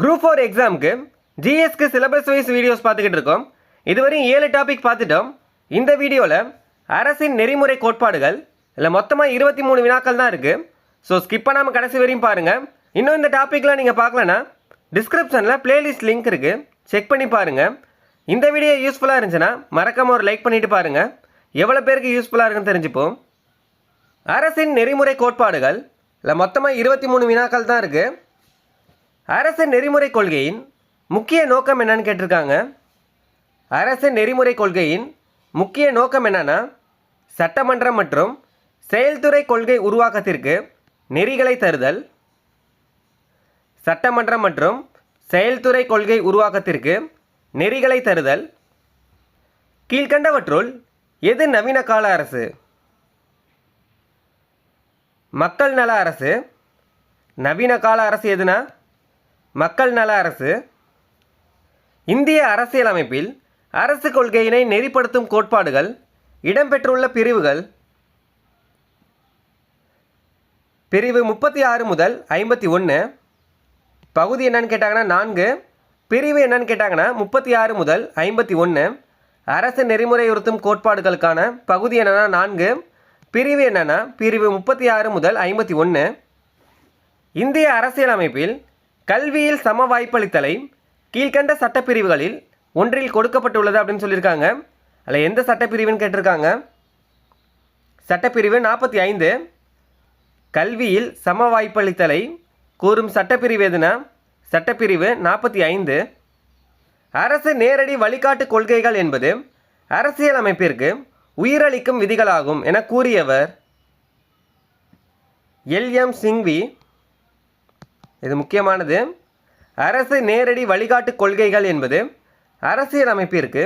Group four எக்ஸாமுக்கு ஜிஎஸ்க்கு syllabus wise videos பார்த்துக்கிட்டு இருக்கோம். இதுவரையும் ஏழு டாபிக் பார்த்துட்டோம். இந்த வீடியோவில் அரசின் நெறிமுறை கோட்பாடுகள் இல்லை மொத்தமாக இருபத்தி மூணு வினாக்கள் தான் இருக்குது ஸோ ஸ்கிப் பண்ணாமல் கடைசி வரையும் பாருங்கள் இன்னும் இந்த டாப்பிக்லாம் நீங்கள் பார்க்கலன்னா டிஸ்கிரிப்ஷனில் பிளேலிஸ்ட் லிங்க் இருக்குது செக் பண்ணி பாருங்கள் இந்த வீடியோ யூஸ்ஃபுல்லாக இருந்துச்சுன்னா மறக்காமல் ஒரு லைக் பண்ணிவிட்டு பாருங்கள் எவ்வளோ பேருக்கு யூஸ்ஃபுல்லாக இருக்குன்னு தெரிஞ்சுப்போம். அரசின் நெறிமுறை கோட்பாடுகள் இல்லை மொத்தமாக இருபத்தி மூணு வினாக்கள் தான் இருக்குது அரசு நெறிமுறை கொள்கையின் முக்கிய நோக்கம் என்னன்னு கேட்டிருக்காங்க. அரசு நெறிமுறை கொள்கையின் முக்கிய நோக்கம் என்னன்னா சட்டமன்றம் மற்றும் செயல்துறை கொள்கை உருவாக்கத்திற்கு நெறிகளை தருதல் சட்டமன்றம் மற்றும் செயல்துறை கொள்கை உருவாக்கத்திற்கு நெறிகளை தருதல் கீழ்கண்டவற்றுள் எது நவீன கால அரசு மக்கள் நல அரசு நவீன கால அரசு எதுனா? மக்கள் நல அரசு. இந்திய அரசியலமைப்பில் அரசு கொள்கையினை நெறிப்படுத்தும் கோட்பாடுகள் இடம்பெற்றுள்ள பிரிவுகள். பிரிவு முப்பத்தி ஆறு முதல் ஐம்பத்தி ஒன்று. பகுதி என்னன்னு கேட்டாங்கன்னா நான்கு. பிரிவு என்னன்னு கேட்டாங்கன்னா முப்பத்தி ஆறு முதல் ஐம்பத்தி ஒன்று. அரசு நெறிமுறையுறுத்தும் கோட்பாடுகளுக்கான பகுதி என்னென்னா நான்கு. பிரிவு என்னன்னா பிரிவு முப்பத்தி ஆறு முதல் ஐம்பத்தி ஒன்று. இந்திய அரசியலமைப்பில் கல்வியில் சம வாய்ப்பளித்தலை கீழ்கண்ட சட்டப்பிரிவுகளில் ஒன்றில் கொடுக்கப்பட்டுள்ளது அப்படின்னு சொல்லியிருக்காங்க. அதில் எந்த சட்டப்பிரிவுன்னு கேட்டிருக்காங்க. சட்டப்பிரிவு நாற்பத்தி ஐந்து. கல்வியில் சம வாய்ப்பளித்தலை கூறும் சட்டப்பிரிவு எதுனா? சட்டப்பிரிவு நாற்பத்தி ஐந்து. அரசு நேரடி வழிகாட்டு கொள்கைகள் என்பது அரசியலமைப்பிற்கு உயிரளிக்கும் விதிகளாகும் என கூறியவர் எல் எம் சிங்வி இது முக்கியமானது. அரசு நேரடி வழிகாட்டு கொள்கைகள் என்பது அரசியலமைப்பிற்கு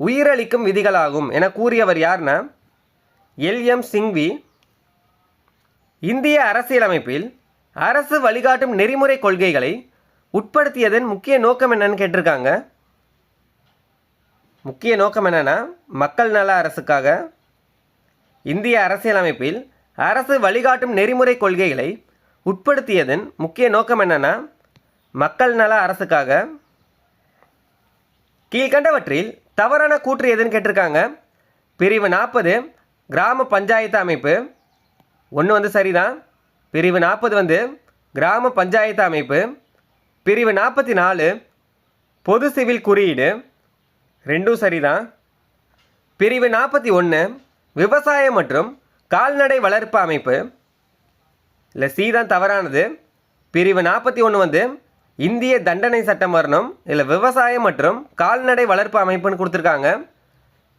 உயிரளிக்கும் விதிகளாகும் என கூறியவர் யார்னா எல். எம். சிங்வி. இந்திய அரசியலமைப்பில் அரசு வழிகாட்டும் நெறிமுறை கொள்கைகளை உட்படுத்தியதன் முக்கிய நோக்கம் என்னன்னு கேட்டிருக்காங்க. முக்கிய நோக்கம் என்னன்னா மக்கள் நல அரசுக்காக இந்திய அரசியலமைப்பில் அரசு வழிகாட்டும் நெறிமுறை கொள்கைகளை உட்படுத்தியதன் முக்கிய நோக்கம் என்னென்னா மக்கள் நல அரசுக்காக கீழ்கண்டவற்றில் தவறான கூற்று எதுன்னு கேட்டிருக்காங்க. பிரிவு நாற்பது கிராம பஞ்சாயத்து அமைப்பு. ஒன்று வந்து சரிதான். பிரிவு நாற்பது வந்து கிராம பஞ்சாயத்து அமைப்பு. பிரிவு நாற்பத்தி நாலு பொது சிவில் குறியீடு. ரெண்டும் சரிதான். பிரிவு நாற்பத்தி ஒன்று விவசாயம் மற்றும் கால்நடை வளர்ப்பு அமைப்பு. இல்லை சி தான் தவறானது. பிரிவு நாற்பத்தி ஒன்று வந்து இந்திய தண்டனை சட்டம் வரணும் இல்லை விவசாயம் மற்றும் கால்நடை வளர்ப்பு அமைப்புன்னு கொடுத்துருக்காங்க.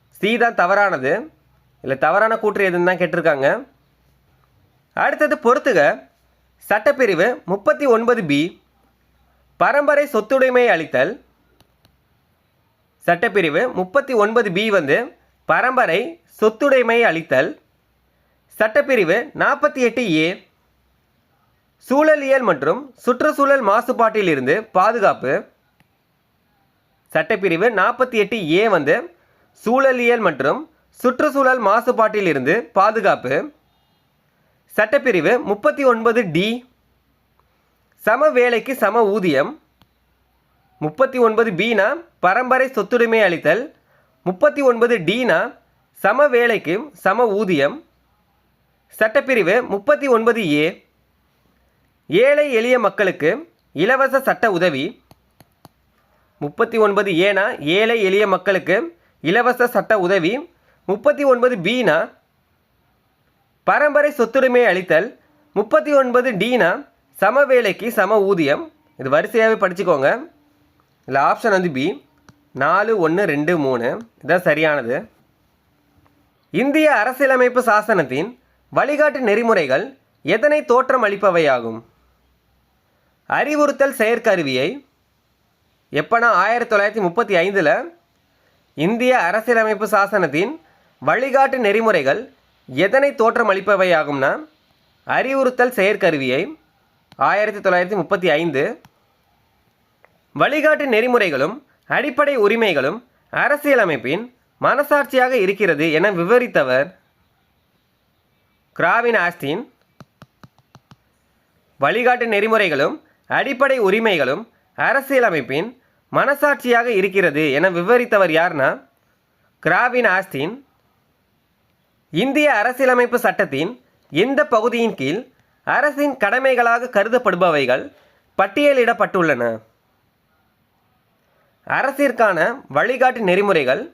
சி தான் தவறானது. இல்லை தவறான கூற்று எதுன்னு தான் கேட்டிருக்காங்க. அடுத்தது பொறுத்துக. சட்டப்பிரிவு முப்பத்தி ஒன்பது பி பரம்பரை சொத்துடைமை அளித்தல். சட்டப்பிரிவு முப்பத்தி ஒன்பது பி வந்து பரம்பரை சொத்துடைமை அளித்தல். சட்டப்பிரிவு நாற்பத்தி எட்டு ஏ சூழலியல் மற்றும் சுற்றுச்சூழல் மாசுபாட்டிலிருந்து பாதுகாப்பு. சட்டப்பிரிவு நாற்பத்தி எட்டு ஏ வந்து சூழலியல் மற்றும் சுற்றுச்சூழல் மாசுபாட்டிலிருந்து பாதுகாப்பு. சட்டப்பிரிவு முப்பத்தி ஒன்பது டி சம வேலைக்கு சம ஊதியம். முப்பத்தி ஒன்பது பினா பரம்பரை சொத்துரிமை அளித்தல். முப்பத்தி ஒன்பது டினா சம வேலைக்கு சம ஊதியம். சட்டப்பிரிவு முப்பத்தி ஒன்பது ஏ ஏழை எளிய மக்களுக்கு இலவச சட்ட உதவி. முப்பத்தி ஒன்பது ஏனா ஏழை எளிய மக்களுக்கு இலவச சட்ட உதவி. முப்பத்தி ஒன்பது பீனா பரம்பரை சொத்துரிமை அளித்தல். முப்பத்தி ஒன்பது டீனா சம வேலைக்கு சம ஊதியம். இது வரிசையாகவே படிச்சுக்கோங்க. இதில் ஆப்ஷன் வந்து பி நாலு ஒன்று ரெண்டு மூணு. இதுதான் சரியானது. இந்திய அரசியலமைப்பு சாசனத்தின் வழிகாட்டு நெறிமுறைகள் எதனை தோற்றம் அளிப்பவையாகும்? அறிவுறுத்தல் செயற்கருவியை எப்போனா ஆயிரத்தி தொள்ளாயிரத்தி முப்பத்தி ஐந்தில் இந்திய அரசியலமைப்பு சாசனத்தின் வழிகாட்டு நெறிமுறைகள் எதனை தோற்றமளிப்பவையாகும்னா அறிவுறுத்தல் செயற்கருவியை ஆயிரத்தி தொள்ளாயிரத்தி முப்பத்தி ஐந்து வழிகாட்டு நெறிமுறைகளும் அடிப்படை உரிமைகளும் அரசியலமைப்பின் மனசாட்சியாக இருக்கிறது என விவரித்தவர் கிராவின் ஆஸ்டின் வழிகாட்டு நெறிமுறைகளும் அடிப்படை உரிமைகளும் அரசியலமைப்பின் மனசாட்சியாக இருக்கிறது என விவரித்தவர் யார்னா கிராவின் ஆஸ்டின். இந்திய அரசியலமைப்பு சட்டத்தின் எந்த பகுதியின் கீழ் அரசின் கடமைகளாக கருதப்படுபவைகள் பட்டியலிடப்பட்டுள்ளன? அரசிற்கான வழிகாட்டு நெறிமுறைகள்.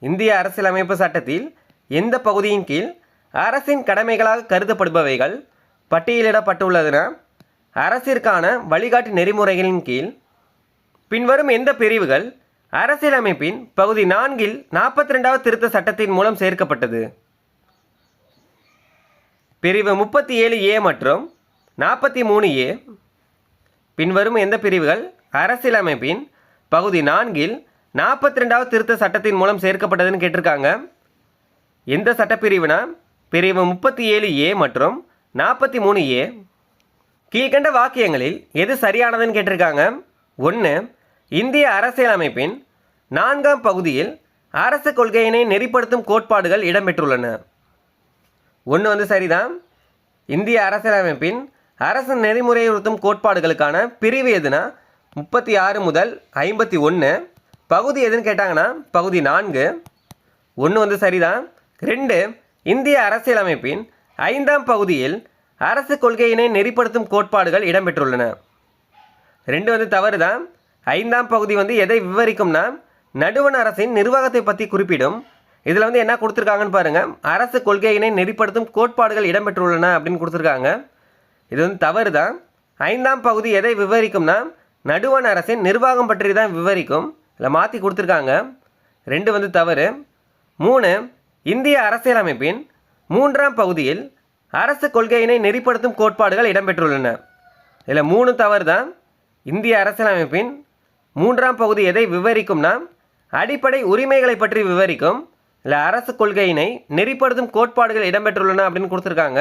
இந்திய அரசியலமைப்பு சட்டத்தில் எந்த பகுதியின் கீழ் அரசின் கடமைகளாக கருதப்படுபவைகள் பட்டியலிடப்பட்டுள்ளதுனா அரசிற்கான வழிகாட்டு நெறிமுறைகளின் கீழ் பின்வரும் எந்த பிரிவுகள் அரசியலமைப்பின் பகுதி நான்கில் நாற்பத்தி ரெண்டாவது திருத்த சட்டத்தின் மூலம் சேர்க்கப்பட்டது. பிரிவு முப்பத்தி ஏழு ஏ மற்றும் நாற்பத்தி மூணு ஏ. பின்வரும் எந்த பிரிவுகள் அரசியலமைப்பின் பகுதி நான்கில் நாற்பத்தி ரெண்டாவது திருத்த சட்டத்தின் மூலம் சேர்க்கப்பட்டதுன்னு கேட்டிருக்காங்க. எந்த சட்டப்பிரிவுனா? பிரிவு முப்பத்தி ஏழு ஏ மற்றும் நாற்பத்தி மூணு ஏ. கீழ்கண்ட வாக்கியங்களில் எது சரியானதுன்னு கேட்டிருக்காங்க? ஒன்று இந்திய அரசியலமைப்பின் நான்காம் பகுதியில் அரசு கொள்கையினை நெறிப்படுத்தும் கோட்பாடுகள் இடம்பெற்றுள்ளன. ஒன்று வந்து சரிதான். இந்திய அரசியலமைப்பின் அரசு நெறிமுறையுறுத்தும் கோட்பாடுகளுக்கான பிரிவு எதுனா? முப்பத்தி ஆறு முதல் ஐம்பத்தி ஒன்று பகுதி எதுன்னு கேட்டாங்கன்னா பகுதி நான்கு. ஒன்று வந்து சரிதான். ரெண்டு இந்திய அரசியலமைப்பின் ஐந்தாம் பகுதியில் அரசு கொள்கையினை நெறிப்படுத்தும் கோட்பாடுகள் இடம்பெற்றுள்ளன. ரெண்டு வந்து தவறு தான் ஐந்தாம் பகுதி வந்து எதை விவரிக்கும்னா நடுவண் அரசின் நிர்வாகத்தை பற்றி குறிப்பிடும். இதில் வந்து என்ன கொடுத்துருக்காங்கன்னு பாருங்கள் அரசு கொள்கையினை நெறிப்படுத்தும் கோட்பாடுகள் இடம்பெற்றுள்ளன அப்படின்னு கொடுத்துருக்காங்க. இது வந்து தவறு தான் ஐந்தாம் பகுதி எதை விவரிக்கும்னா நடுவண் அரசின் நிர்வாகம் பற்றி தான் விவரிக்கும். இல்லை மாற்றி கொடுத்துருக்காங்க. ரெண்டு வந்து தவறு. மூணு இந்திய அரசியலமைப்பின் மூன்றாம் பகுதியில் அரசு கொள்கையினை நெறிப்படுத்தும் கோட்பாடுகள் இடம்பெற்றுள்ளன. இதில் மூணு தவறு தான் இந்திய அரசியலமைப்பின் மூன்றாம் பகுதி எதை விவரிக்கும்னா அடிப்படை உரிமைகளை பற்றி விவரிக்கும். இல்லை அரசு கொள்கையினை நெறிப்படுத்தும் கோட்பாடுகள் இடம்பெற்றுள்ளன அப்படின்னு கொடுத்துருக்காங்க.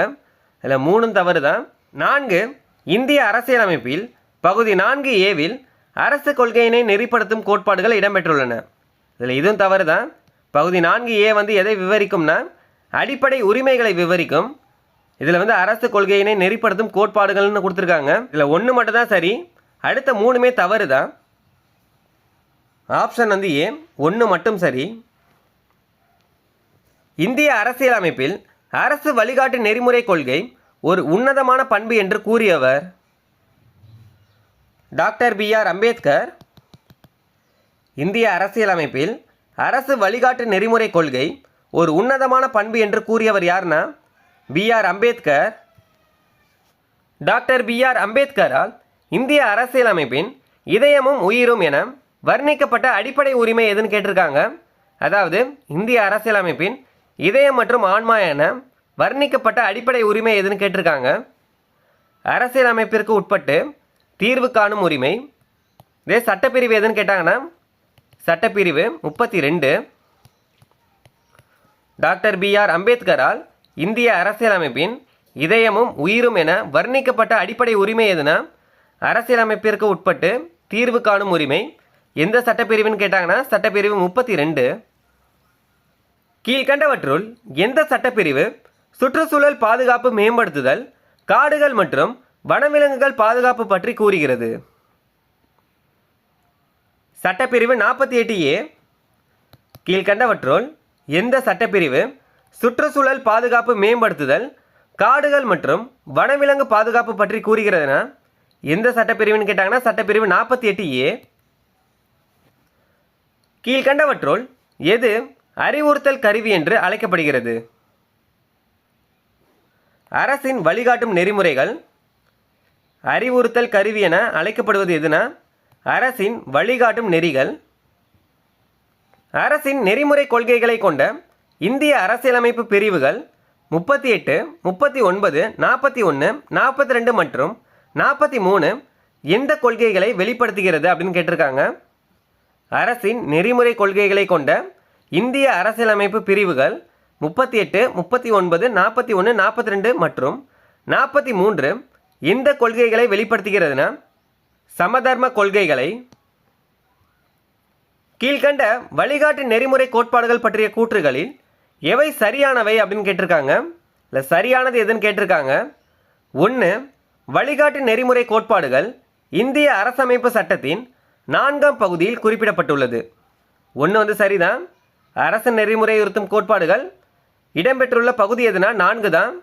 இதில் மூணும் தவறு தான் நான்கு இந்திய அரசியலமைப்பில் பகுதி நான்கு ஏவில் அரசு கொள்கையினை நெறிப்படுத்தும் கோட்பாடுகள் இடம்பெற்றுள்ளன. இதில் இதுவும் தவறு தான் பகுதி நான்கு ஏ வந்து எதை விவரிக்கும்னா அடிப்படை உரிமைகளை விவரிக்கும். இதில் வந்து அரசு கொள்கையினை நெறிப்படுத்தும் கோட்பாடுகள்னு கொடுத்துருக்காங்க. இதில் ஒன்று மட்டும் தான் சரி. அடுத்த மூணுமே தவறு தான் ஆப்ஷன் வந்து ஏ ஒன்று மட்டும் சரி. இந்திய அரசியலமைப்பில் அரசு வழிகாட்டு நெறிமுறை கொள்கை ஒரு உன்னதமான பண்பு என்று கூறியவர் டாக்டர் பி ஆர் அம்பேத்கர். இந்திய அரசியலமைப்பில் அரசு வழிகாட்டு நெறிமுறை கொள்கை ஒரு உன்னதமான பண்பு என்று கூறியவர் யார்னா B R Ambedkar doctor B R அம்பேத்கரால் இந்திய அரசியலமைப்பின் இதயமும் உயிரும் என வர்ணிக்கப்பட்ட அடிப்படை உரிமை எதுன்னு கேட்டிருக்காங்க. அதாவது இந்திய அரசியலமைப்பின் இதயம் மற்றும் ஆன்மா என வர்ணிக்கப்பட்ட அடிப்படை உரிமை எதுன்னு கேட்டிருக்காங்க. அரசியலமைப்பிற்கு உட்பட்டு தீர்வு காணும் உரிமை. இதே சட்டப்பிரிவு எதுன்னு கேட்டாங்கன்னா சட்டப்பிரிவு முப்பத்தி ரெண்டு. டாக்டர் பி ஆர் அம்பேத்கரால் இந்திய அரசியலமைப்பின் இதயமும் உயிரும் என வர்ணிக்கப்பட்ட அடிப்படை உரிமை எதுனா? அரசியலமைப்பிற்கு உட்பட்டு தீர்வு காணும் உரிமை. எந்த சட்டப்பிரிவுன்னு கேட்டாங்கன்னா சட்டப்பிரிவு முப்பத்தி ரெண்டு கீழ்கண்டவற்றுள் எந்த சட்டப்பிரிவு? சுற்றுச்சூழல் பாதுகாப்பு மேம்படுத்துதல் காடுகள் மற்றும் வனவிலங்குகள் பாதுகாப்பு பற்றி கூறுகிறது. சட்டப்பிரிவு நாற்பத்தி எட்டு ஏ. கீழ்கண்டவற்றுள் எந்த சட்டப்பிரிவு? சுற்றுச்சூழல் பாதுகாப்பு மேம்படுத்துதல் காடுகள் மற்றும் வனவிலங்கு பாதுகாப்பு பற்றி கூறுகிறதுனா எந்த சட்டப்பிரிவுன்னு கேட்டாங்கன்னா சட்டப்பிரிவு நாற்பத்தி எட்டு ஏ. கீழ்கண்டவற்றுள் எது அறிவுறுத்தல் கருவி என்று அழைக்கப்படுகிறது? அரசின் வழிகாட்டும் நெறிமுறைகள் அறிவுறுத்தல் கருவி என அழைக்கப்படுவது எதுனா அரசின் வழிகாட்டும் நெறிகள் அரசின் நெறிமுறை கொள்கைகளை கொண்ட இந்திய அரசியலமைப்பு பிரிவுகள் முப்பத்தி எட்டு முப்பத்தி ஒன்பது நாற்பத்தி ஒன்று நாற்பத்தி ரெண்டு மற்றும் நாற்பத்தி மூணு எந்த கொள்கைகளை வெளிப்படுத்துகிறது அப்படின்னு கேட்டிருக்காங்க. அரசின் நெறிமுறை கொள்கைகளை கொண்ட இந்திய அரசியலமைப்பு பிரிவுகள் முப்பத்தி எட்டு முப்பத்தி ஒன்பது நாற்பத்தி ஒன்று நாற்பத்தி ரெண்டு மற்றும் நாற்பத்தி மூன்று எந்த கொள்கைகளை வெளிப்படுத்துகிறதுனா? சமதர்ம கொள்கைகளை. கீழ்கண்ட வழிகாட்டு நெறிமுறை கோட்பாடுகள் பற்றிய கூற்றுகளில் எவை சரியானவை அப்படின்னு கேட்டிருக்காங்க. இல்லை சரியானது எதுன்னு கேட்டிருக்காங்க. ஒன்று வழிகாட்டு நெறிமுறை கோட்பாடுகள் இந்திய அரசமைப்பு சட்டத்தின் நான்காம் பகுதியில் குறிப்பிடப்பட்டுள்ளது. ஒன்று வந்து சரிதான். அரசு நெறிமுறையுறுத்தும் கோட்பாடுகள் இடம்பெற்றுள்ள பகுதி எதுனா நான்கு தான்.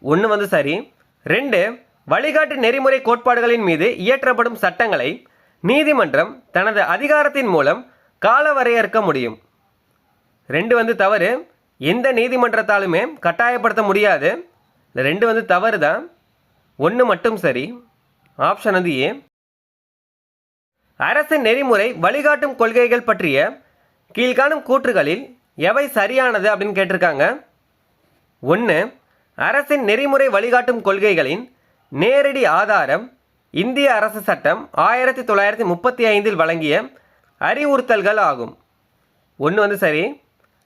ஒன்று வந்து சரி. ரெண்டு வழிகாட்டு நெறிமுறை கோட்பாடுகளின் மீது இயற்றப்படும் சட்டங்களை நீதிமன்றம் தனது அதிகாரத்தின் மூலம் கால வரையறுக்க முடியும். ரெண்டு வந்து தவறு. எந்த நீதிமன்றத்தாலுமே கட்டாயப்படுத்த முடியாது. இந்த ரெண்டு வந்து தவறு தான் ஒன்று மட்டும் சரி. ஆப்ஷன் வந்து ஏ. அரசு நெறிமுறை வழிகாட்டும் கொள்கைகள் பற்றிய கீழ்காணும் கூற்றுகளில் எவை சரியானது அப்படின்னு கேட்டிருக்காங்க. ஒன்று அரசின் நெறிமுறை வழிகாட்டும் கொள்கைகளின் நேரடி ஆதாரம் இந்திய அரசு சட்டம் ஆயிரத்தி தொள்ளாயிரத்தி முப்பத்தி ஐந்தில் வழங்கிய அறிவுறுத்தல்கள் ஆகும். ஒன்று வந்து சரி.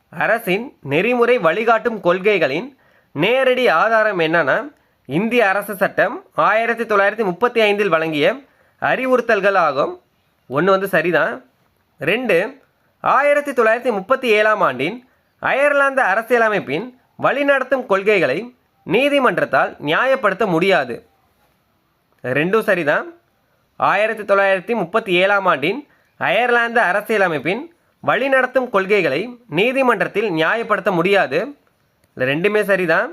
அரசின் நெறிமுறை வழிகாட்டும் கொள்கைகளின் நேரடி ஆதாரம் என்னன்னா இந்திய அரசு சட்டம் ஆயிரத்தி தொள்ளாயிரத்தி முப்பத்தி ஐந்தில் வழங்கிய அறிவுறுத்தல்கள் ஆகும் ஒன்று வந்து சரிதான். ரெண்டு ஆயிரத்தி தொள்ளாயிரத்தி முப்பத்தி ஏழாம் ஆண்டின் அயர்லாந்து அரசியலமைப்பின் வழிநடத்தும் கொள்கைகளை நீதிமன்றத்தால் நியாயப்படுத்த முடியாது. ரெண்டும் சரிதான். ஆயிரத்தி தொள்ளாயிரத்தி முப்பத்தி ஏழாம் ஆண்டின் அயர்லாந்து அரசியலமைப்பின் வழிநடத்தும் கொள்கைகளை நீதிமன்றத்தில் நியாயப்படுத்த முடியாது. இல்லை ரெண்டுமே சரிதான்.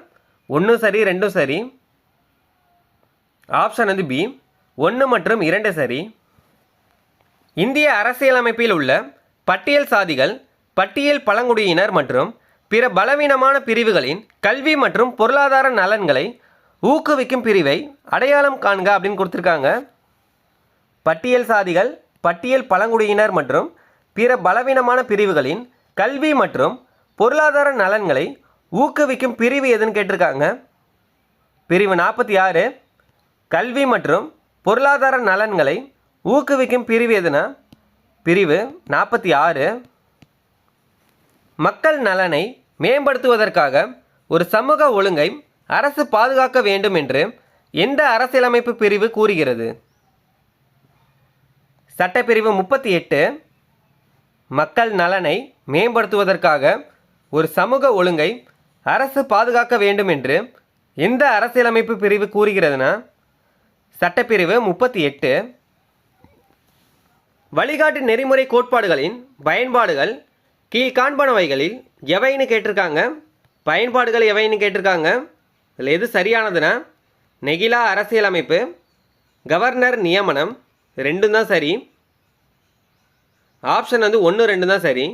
ஒன்றும் சரி ரெண்டும் சரி. ஆப்ஷன் வந்து பி ஒன்று மற்றும் இரண்டு சரி. இந்திய அரசியலமைப்பில் உள்ள பட்டியல் சாதிகள் பட்டியல் பழங்குடியினர் மற்றும் பிற பலவீனமான பிரிவுகளின் கல்வி மற்றும் பொருளாதார நலன்களை ஊக்குவிக்கும் பிரிவை அடையாளம் காண்க அப்படின்னு கொடுத்துருக்காங்க. பட்டியல் சாதிகள் பட்டியல் பழங்குடியினர் மற்றும் பிற பலவீனமான பிரிவுகளின் கல்வி மற்றும் பொருளாதார நலன்களை ஊக்குவிக்கும் பிரிவு எதுன்னு கேட்டிருக்காங்க. பிரிவு நாற்பத்தி ஆறு கல்வி மற்றும் பொருளாதார நலன்களை ஊக்குவிக்கும் பிரிவு எதுனா? பிரிவு நாற்பத்தி ஆறு மக்கள் நலனை மேம்படுத்துவதற்காக ஒரு சமூக ஒழுங்கை அரசு பாதுகாக்க வேண்டும் என்று எந்த அரசியலமைப்பு பிரிவு கூறுகிறது? சட்டப்பிரிவு முப்பத்தி எட்டு மக்கள் நலனை மேம்படுத்துவதற்காக ஒரு சமூக ஒழுங்கை அரசு பாதுகாக்க வேண்டும் என்று எந்த அரசியலமைப்பு பிரிவு கூறுகிறதுனா சட்டப்பிரிவு முப்பத்தி எட்டு வழிகாட்டு நெறிமுறை கோட்பாடுகளின் பயன்பாடுகள் கீழ்காண்பனவைகளில் எவைன்னு கேட்டிருக்காங்க? பயன்பாடுகள் எவைன்னு கேட்டிருக்காங்க? இதில் எது சரியானதுன்னா நெகிலா அரசியலமைப்பு கவர்னர் நியமனம் ரெண்டும் தான் சரி. ஆப்ஷன் வந்து ஒன்று ரெண்டு தான் சரி.